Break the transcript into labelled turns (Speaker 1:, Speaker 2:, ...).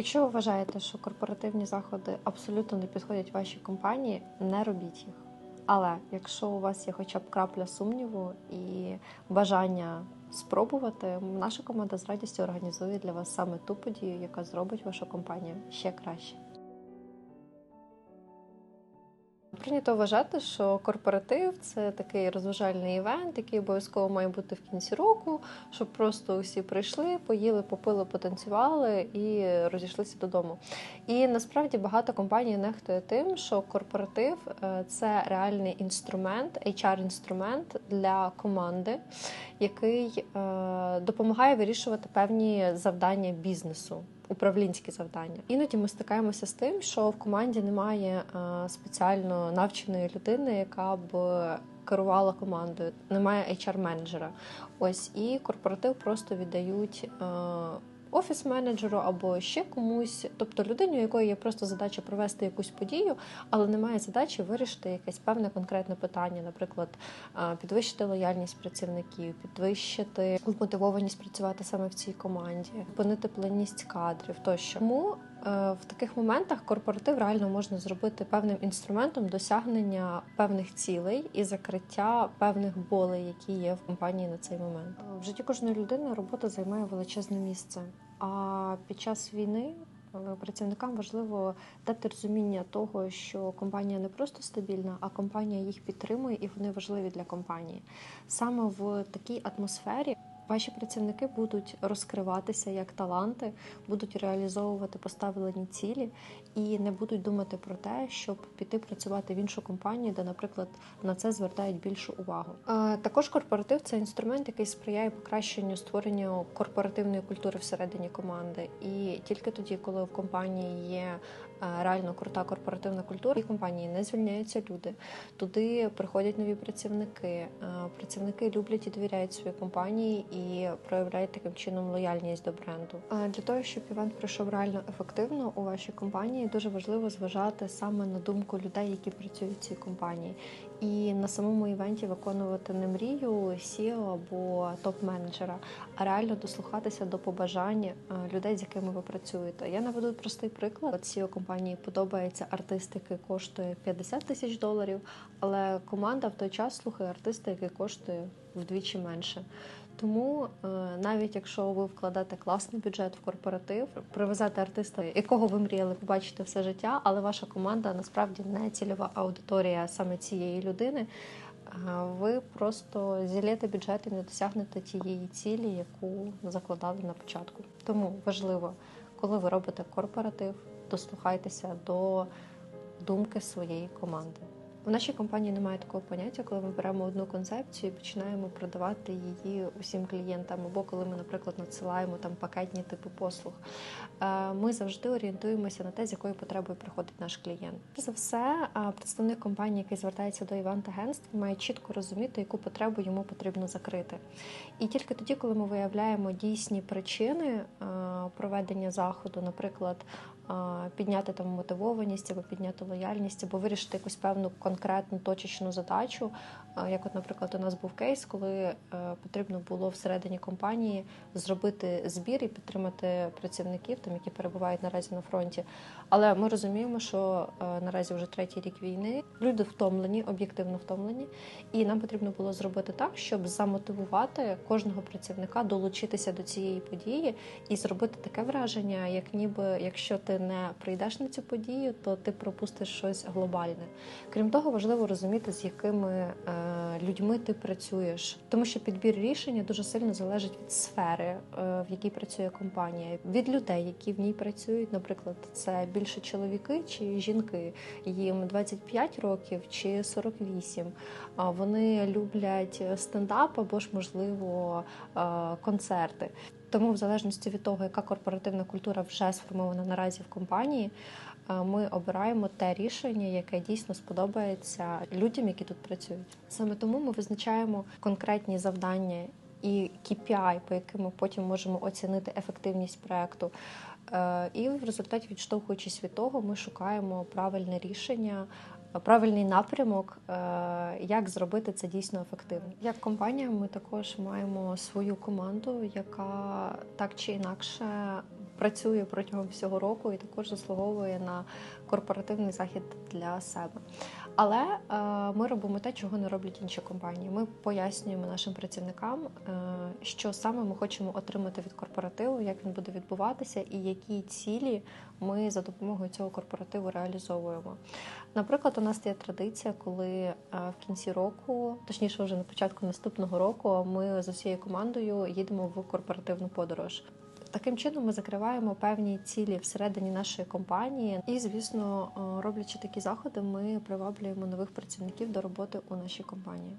Speaker 1: Якщо ви вважаєте, що корпоративні заходи абсолютно не підходять вашій компанії, не робіть їх. Але якщо у вас є хоча б крапля сумніву і бажання спробувати, наша команда з радістю організує для вас саме ту подію, яка зробить вашу компанію ще краще. Прийнято вважати, що корпоратив це такий розважальний івент, який обов'язково має бути в кінці року, щоб просто усі прийшли, поїли, попили, потанцювали і розійшлися додому. І насправді багато компаній нехтує тим, що корпоратив е, це реальний інструмент, HR-інструмент для команди, який е, допомагає вирішувати певні завдання бізнесу управлінські завдання. Іноді ми стикаємося з тим, що в команді немає е, спеціально навченої людини, яка б керувала командою, немає HR-менеджера. Ось і корпоратив просто віддають. Офіс-менеджеру або ще комусь, тобто людині, у якої є просто задача провести якусь подію, але немає задачі вирішити якесь певне конкретне питання, наприклад, підвищити лояльність працівників, підвищити мотивованість працювати саме в цій команді, понити плинність кадрів тощо. Тому е, в таких моментах корпоратив реально можна зробити певним інструментом досягнення певних цілей і закриття певних болей, які є в компанії на цей момент. В житті кожної людини робота займає величезне місце. А під час війни е, працівникам важливо дати розуміння того, що компанія не просто стабільна, а компанія їх підтримує і вони важливі для компанії. Саме в такій атмосфері. Ваші працівники будуть розкриватися як таланти, будуть реалізовувати поставлені цілі і не будуть думати про те, щоб піти працювати в іншу компанію, де, наприклад, на це звертають більшу увагу. Також корпоратив це інструмент, який сприяє покращенню створенню корпоративної культури всередині команди. І тільки тоді, коли в компанії є реально крута корпоративна культура, і компанії не звільняються люди. Туди приходять нові працівники. Працівники люблять і довіряють своїй компанії і проявляють таким чином лояльність до бренду. Для того щоб івент пройшов реально ефективно у вашій компанії, дуже важливо зважати саме на думку людей, які працюють в цій компанії і на самому івенті виконувати не мрію CEO або топ-менеджера, а реально дослухатися до побажань е, людей, з якими ви працюєте. Я наведу простий приклад. От CEO компанії подобається артист, який коштує 50 тисяч доларів, але команда в той час слухає артиста, який коштує вдвічі менше. Тому е, навіть якщо ви вкладете класний бюджет в корпоратив, привезете артиста, якого ви мріяли побачити все життя, але ваша команда насправді не цільова аудиторія саме цієї людини. Е, ви просто зілєте бюджет і не досягнете тієї цілі, яку закладали на початку. Тому важливо, коли ви робите корпоратив, дослухайтеся до думки своєї команди. В нашій компанії немає такого поняття, коли ми беремо одну концепцію і починаємо продавати її усім клієнтам, або коли ми, наприклад, надсилаємо там пакетні типи послуг. Е, ми завжди орієнтуємося на те, з якою потребою приходить наш клієнт. За все, представник компанії, який звертається до івент-агентств, має чітко розуміти, яку потребу йому потрібно закрити. І тільки тоді, коли ми виявляємо дійсні причини е, проведення заходу, наприклад, підняти там мотивованість або підняти лояльність, або вирішити якусь певну конкретну точечну задачу. Як, от, наприклад, у нас був кейс, коли е, потрібно було всередині компанії зробити збір і підтримати працівників, там які перебувають наразі на фронті. Але ми розуміємо, що е, наразі вже третій рік війни люди втомлені, об'єктивно втомлені, і нам потрібно було зробити так, щоб замотивувати кожного працівника долучитися до цієї події і зробити таке враження, як ніби якщо ти не прийдеш на цю подію, то ти пропустиш щось глобальне. Крім того, важливо розуміти, з якими е, людьми ти працюєш, тому що підбір рішення дуже сильно залежить від сфери, е, в якій працює компанія, від людей, які в ній працюють. Наприклад, це більше чоловіки чи жінки, їм 25 років чи 48. А вони люблять стендап або ж можливо е, концерти. Тому, в залежності від того, яка корпоративна культура вже сформована наразі в компанії, е, ми обираємо те рішення, яке дійсно сподобається людям, які тут працюють. Саме тому ми визначаємо конкретні завдання і KPI, по яким ми потім можемо оцінити ефективність проекту. Е, і в результаті, відштовхуючись від того, ми шукаємо правильне рішення правильний напрямок, е, як зробити це дійсно ефективно. Як компанія, ми також маємо свою команду, яка так чи інакше працює протягом всього року і також заслуговує на корпоративний захід для себе. Але е, ми робимо те, чого не роблять інші компанії. Ми пояснюємо нашим працівникам, е, що саме ми хочемо отримати від корпоративу, як він буде відбуватися, і які цілі ми за допомогою цього корпоративу реалізовуємо. Наприклад, у нас є традиція, коли е, в кінці року, точніше, вже на початку наступного року, ми з усією командою їдемо в корпоративну подорож. Таким чином ми закриваємо певні цілі всередині нашої компанії, і, звісно, е, роблячи такі заходи, ми приваблюємо нових працівників до роботи у нашій компанії.